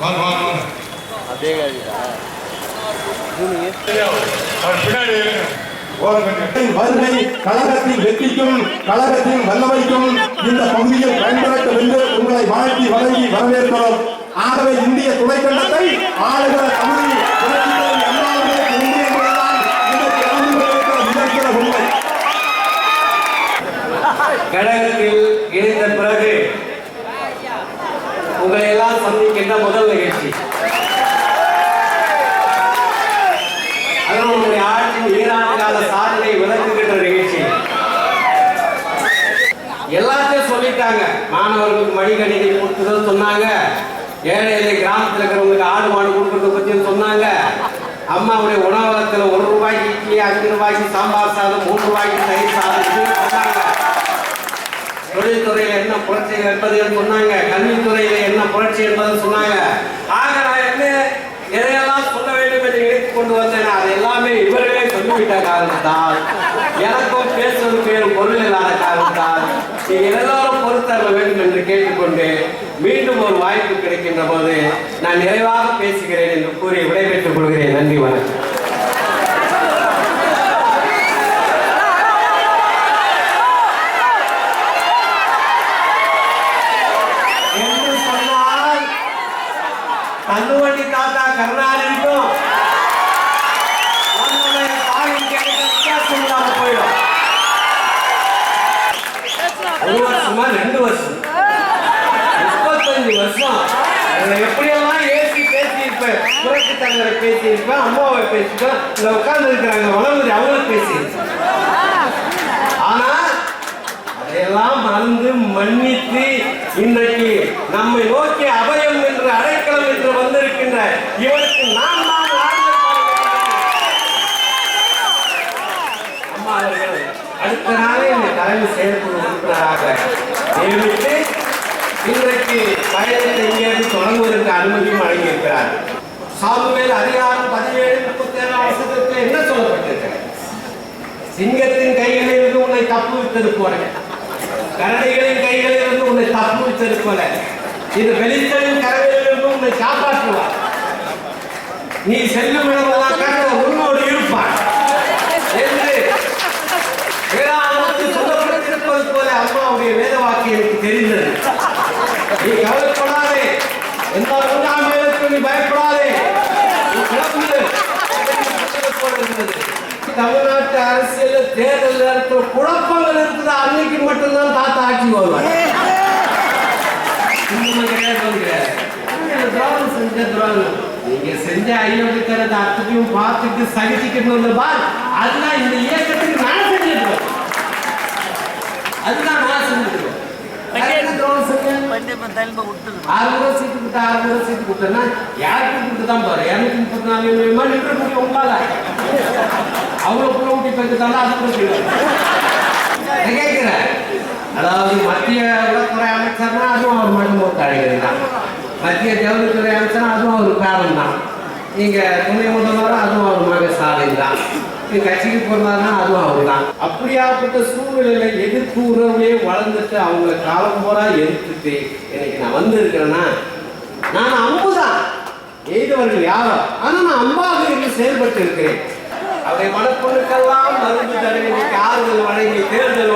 அதே கழகத்தின் வெற்றிக்கும் கழகத்தின் வல்லமைக்கும் இந்த பகுதியில் பயன்படுத்த உங்களை வாழ்த்தி வழங்கி வரவேற்கிறோம். ஆகவே இந்திய துணைக்கண்டத்தை ஆளுகிற உண்மை. கழகத்தில் இணைந்த பிறகு உங்களை எல்லாம் சந்திக்கின்ற முதல் நிகழ்ச்சி அதுவும் உங்களுடைய ஆட்சியின் ஈராண்டு கால சாதனை விளக்குகின்ற நிகழ்ச்சி. எல்லாத்தையும் சொல்லிட்டாங்க. மாணவர்களுக்கு மடிக்கணினி கொடுத்ததும் சொன்னாங்க. ஏழை ஏழை கிராமத்தில் இருக்கிறவங்களுக்கு ஆடு மாடு கொடுக்கறத பற்றியும் சொன்னாங்க. அம்மாவுடைய உணவகத்தில் ஒரு ரூபாய்க்கு இட்லி அஞ்சு ரூபாய்க்கு சாம்பார் சாதம் மூணு ரூபாய்க்கு தயிர் சாதம் என்ன புரட்சி சொன்னாங்க. கல்வித்துறையில என்ன புரட்சி என்பது சொன்னாங்க. ஆக நான் என்ன எதையெல்லாம் சொல்ல வேண்டும் என்று நினைத்துக் கொண்டு வந்தேன் அது எல்லாமே இவர்களே சொல்லிவிட்ட காரணத்தால் எனக்கும் பேசுவது பேரும் பொருள் இல்லாத காரணத்தால் நீங்கள் எல்லாரும் பொறுத்தர வேண்டும் என்று கேட்டுக்கொண்டு மீண்டும் ஒரு வாய்ப்பு கிடைக்கின்ற போது நான் நிறைவாக பேசுகிறேன் என்று கூறி விடைபெற்றுக் கொள்கிறேன். நன்றி வணக்கம் என்று சொன்னால் தள்ளுவண்டி தாத்தா கருணாநிதிக்கும் போயிடும். ஒரு வருஷமா ரெண்டு வருஷம். முப்பத்தஞ்சு வருஷம். எப்படியெல்லாம் ஏசி பேசியிருப்பேன் புரட்சி தலைவரை பேசியிருப்பேன் அம்மாவை பேசியிருப்பேன் இந்த உட்கார்ந்து இருக்கிறாங்க வளர்ந்து அவங்களும் பேசியிருப்பேன். ஆனா அதையெல்லாம் மறந்து மன்னித்து இன்றைக்கு நம்மை நோய் தலைமை செயற்குழு உறுப்பினராக நியமித்து இன்றைக்கு பயணத்தை இங்கிருந்து தொடங்குவதற்கு அனுமதியும் வழங்கியிருக்கிறார். சாமுவேல் அதிகாரம் பதினேழு முப்பத்தி ஏழாம் வருஷத்திற்கு என்ன சொல்லப்பட்டிருக்கிறது? சிங்கத்தின் கைகளில் இருந்து உன்னை தப்புவித்தது போல. கரடிகளின் கைகளில் இருந்து உன்னை தப்புவித்தது போல. இது வெளிச்சலின் கரங்களில் உன்னை காப்பாற்றுவார். நீ செல்லும் இடமெல்லாம் தமிழ்நாட்டு அரசியல் தேர்தல் நேரத்தில் குழப்பங்கள் இருக்குது? அன்னைக்கு மட்டும்தான் தாத்தா ஆட்சி வருவாங்க நீங்க செஞ்ச அத்தனையும் பார்த்துட்டு அதுதான் இந்த இயக்கத்துக்கு ஆறுநூறு சீட்டு கொடுத்தா ஆறுநூறு சீட்டு கொடுத்தேன்னா யாருக்கு கொடுத்து தான் பாரு? இரநூத்தி முப்பத்தி நாலு உங்களால அவ்வளோ புள்ள ஊட்டி பெற்றுத்தாலும் அது கூட கேட்கிறேன். அதாவது மத்திய உளத்துறை அமைச்சர்னா அதுவும் அவர் மட்டும் ஒரு தான் மத்திய ஜவுளித்துறை அமைச்சர்னா அதுவும் ஒரு காரணம் தான் நீங்க துணை முதல் அதுவும் அவர் மக ஸ்டாலின் தான் கட்சிக்கு போறாருன்னா அதுவும் அவர் தான் அப்படியாப்பட்ட சூழ்நிலையில எதிர்ப்பு உறவுலேயே வளர்ந்துட்டு அவங்க காலம் போரா எதிர்த்துட்டு இன்னைக்கு நான் வந்திருக்கிறேன்னா நான் அம்புதான். எய்தவர்கள் யாரோ? ஆனா நான் அம்பாக இருந்து செயல்பட்டு இருக்கிறேன். அவருடைய மனப்பொருட்கெல்லாம் மருந்து தடவி ஆறுதல் வழங்கி தேர்தல்